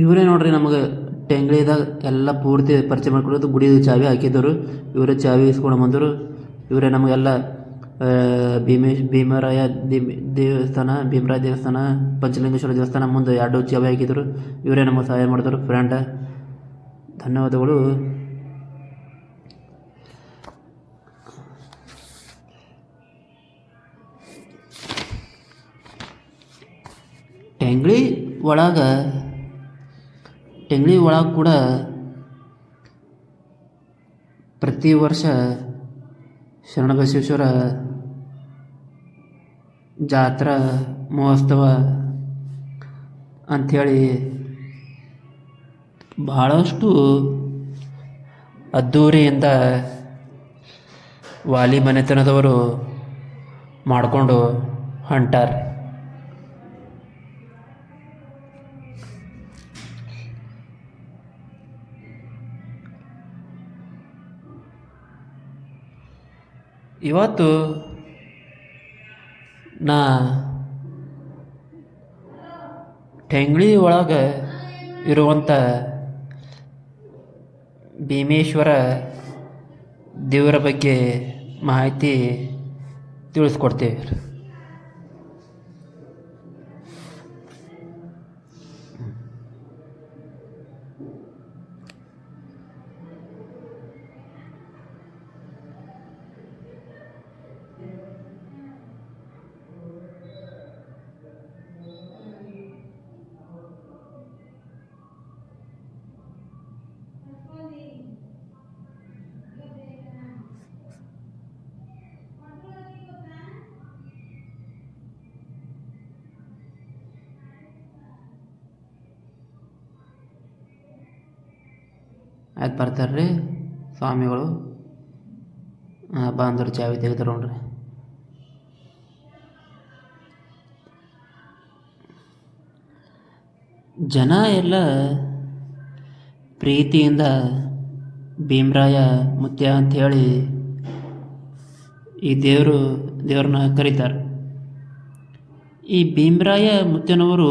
ಇವರೇ ನೋಡ್ರಿ ನಮಗೆ ಟೆಂಗ್ಳಿದಾಗ ಎಲ್ಲ ಪೂರ್ತಿ ಪರಿಚಯ ಮಾಡ್ಕೊಡೋದು ಗುಡಿ ಚಾವಿ ಹಾಕಿದ್ದರು ಇವರೇ ಚಾವಿ ಇಸ್ಕೊಂಡು ಬಂದರು ಇವರೇ ನಮಗೆಲ್ಲ ಭೀಮೇಶ್, ಭೀಮರಾಯ ದೇವಸ್ಥಾನ ಭೀಮರಾಯ ದೇವಸ್ಥಾನ, ಪಂಚಲಿಂಗೇಶ್ವರ ದೇವಸ್ಥಾನ ಮುಂದೆ ಎರಡು ಚಾವಿ ಹಾಕಿದ್ರು ಇವರೇ ನಮಗೆ ಸಹಾಯ ಮಾಡಿದ್ರು ಫ್ರೆಂಡ. ಧನ್ಯವಾದಗಳು. ಟೆಂಗ್ಳಿ ಒಳಗೆ ಟೆಂಗ್ಳಿ ಒಳಗೆ ಕೂಡ ಪ್ರತಿ ವರ್ಷ ಶರಣಬಸವೇಶ್ವರ ಜಾತ್ರಾ ಮಹೋತ್ಸವ ಅಂಥೇಳಿ ಭಾಳಷ್ಟು ಅದ್ಧೂರಿಯಿಂದ ವಾಲಿ ಮನೆತನದವರು ಮಾಡಿಕೊಂಡು ಹೊಂಟಾರೆ. ಇವತ್ತು ನಾ ಟೆಂಗ್ಳಿ ಒಳಗೆ ಇರುವಂಥ ಭೀಮೇಶ್ವರ ದೇವರ ಬಗ್ಗೆ ಮಾಹಿತಿ ತಿಳಿಸ್ಕೊಡ್ತೇವೆ. ಆಯ್ತು ಬರ್ತಾರೆ ರೀ ಸ್ವಾಮಿಗಳು ಬಂದರು ಚಾವಿ ತೆಗೆದ್ರು ಜನ ಎಲ್ಲ ಪ್ರೀತಿಯಿಂದ ಭೀಮರಾಯ ಮುತ್ಯ ಅಂಥೇಳಿ ಈ ದೇವರು, ದೇವ್ರನ್ನ ಕರೀತಾರೆ. ಈ ಭೀಮರಾಯ ಮುತ್ಯನವರು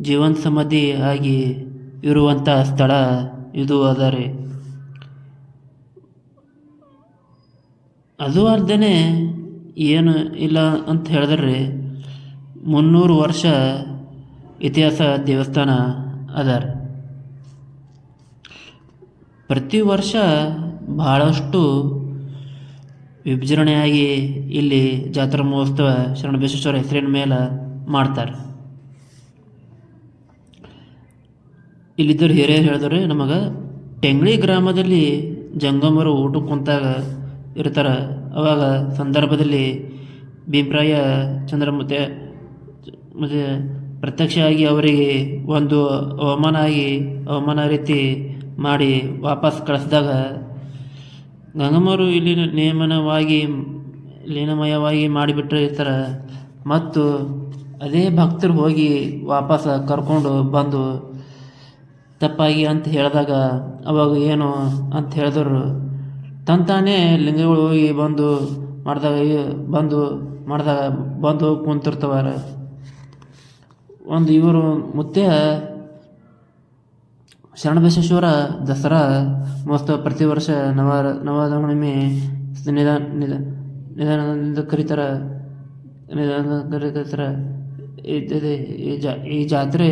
ಜೀವನ ಸಮಾಧಿ ಆಗಿ ಇರುವಂಥ ಸ್ಥಳ ಇದು ಆದರೆ ಅದು ಅರ್ಧನೆ ಏನು ಇಲ್ಲ ಅಂತ ಹೇಳಿದ್ರೆ ಮುನ್ನೂರು ವರ್ಷ ಇತಿಹಾಸ ದೇವಸ್ಥಾನ ಅದರ. ಪ್ರತಿ ವರ್ಷ ಭಾಳಷ್ಟು ವಿಭಜನೆಯಾಗಿ ಇಲ್ಲಿ ಜಾತ್ರಾ ಮಹೋತ್ಸವ ಶರಣಬಸವೇಶ್ವರ ಹೆಸರಿನ ಮೇಲೆ ಮಾಡ್ತಾರೆ. ಇಲ್ಲಿದ್ದರು ಹಿರಿಯರು ಹೇಳಿದ್ರೆ, ನಮಗೆ ಟೆಂಗ್ಳಿ ಗ್ರಾಮದಲ್ಲಿ ಜಂಗಮರು ಊಟಕ್ಕೆ ಕುಂತಾಗ ಇರ್ತಾರೆ. ಅವಾಗ ಸಂದರ್ಭದಲ್ಲಿ ಭೀಮರಾಯ ಚಂದ್ರಮುತ್ತೆ ಮತ್ತು ಪ್ರತ್ಯಕ್ಷ ಆಗಿ ಅವರಿಗೆ ಒಂದು ಅವಮಾನ ಆಗಿ ಅವಮಾನ ರೀತಿ ಮಾಡಿ ವಾಪಸ್ ಕಳಿಸಿದಾಗ ಗಂಗಮ್ಮರು ಇಲ್ಲಿ ನಿಯಮನವಾಗಿ, ಲೀನಮಯವಾಗಿ ಮಾಡಿಬಿಟ್ಟಿರ್ತಾರೆ ಮತ್ತು ಅದೇ ಭಕ್ತರು ಹೋಗಿ ವಾಪಸ್ ಕರ್ಕೊಂಡು ಬಂದು ತಪ್ಪಾಗಿ ಅಂತ ಹೇಳಿದಾಗ ಅವಾಗ ಏನು ಅಂತ ಹೇಳಿದ್ರು. ತಂತಾನೇ ಲಿಂಗಗಳು ಹೋಗಿ ಬಂದು ಮಾಡಿದಾಗ ಬಂದು ಮಾಡಿದಾಗ ಬಂದು ಕುಂತಿರ್ತವಾರ. ಒಂದು ಇವರು ಮುತ್ಯ ಶರಣಬಸವೇಶ್ವರ ದಸರಾ ಮಹೋತ್ಸವ ಪ್ರತಿ ವರ್ಷ ನವ ನವದಹುಣ್ಣಿಮೆ ನಿಧಾನ ನಿಧ, ನಿಧಾನದಿಂದ ಕರೀತಾರ. ನಿಧಾನ ಜಾ ಈ ಜಾತ್ರೆ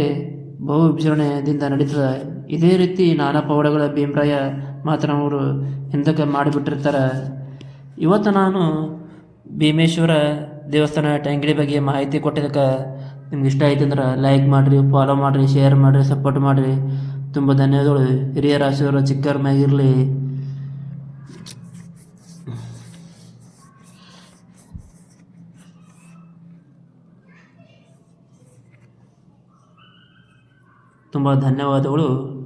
ಬಹು ವಿಜೃಂಭಣೆಯಿಂದ ನಡೀತದ. ಇದೇ ರೀತಿ ನಾನಾ ಪೌಡಗಳ ಭೀಮರಾಯ ಮಾತ್ರ ಅವರು ಹಿಂದಕ್ಕೆ ಮಾಡಿಬಿಟ್ಟಿರ್ತಾರೆ. ಇವತ್ತು ನಾನು ಭೀಮೇಶ್ವರ ದೇವಸ್ಥಾನ ಟ್ಯಾಂಗಿಡಿ ಬಗ್ಗೆ ಮಾಹಿತಿ ಕೊಟ್ಟಿದ್ದಕ್ಕೆ ನಿಮ್ಗೆ ಇಷ್ಟ ಆಯ್ತು ಅಂದ್ರೆ ಲೈಕ್ ಮಾಡಿರಿ ಫಾಲೋ ಮಾಡಿರಿ ಶೇರ್ ಮಾಡಿರಿ ಸಪೋರ್ಟ್ ಮಾಡಿರಿ. ತುಂಬ ಧನ್ಯವಾದಗಳು. ಹಿರಿಯರ ಆಶೀರ್ವಾದ ಚಿಕ್ಕರ ಮ್ಯಾಗಿರಲಿ. ತುಂಬ ಧನ್ಯವಾದಗಳು.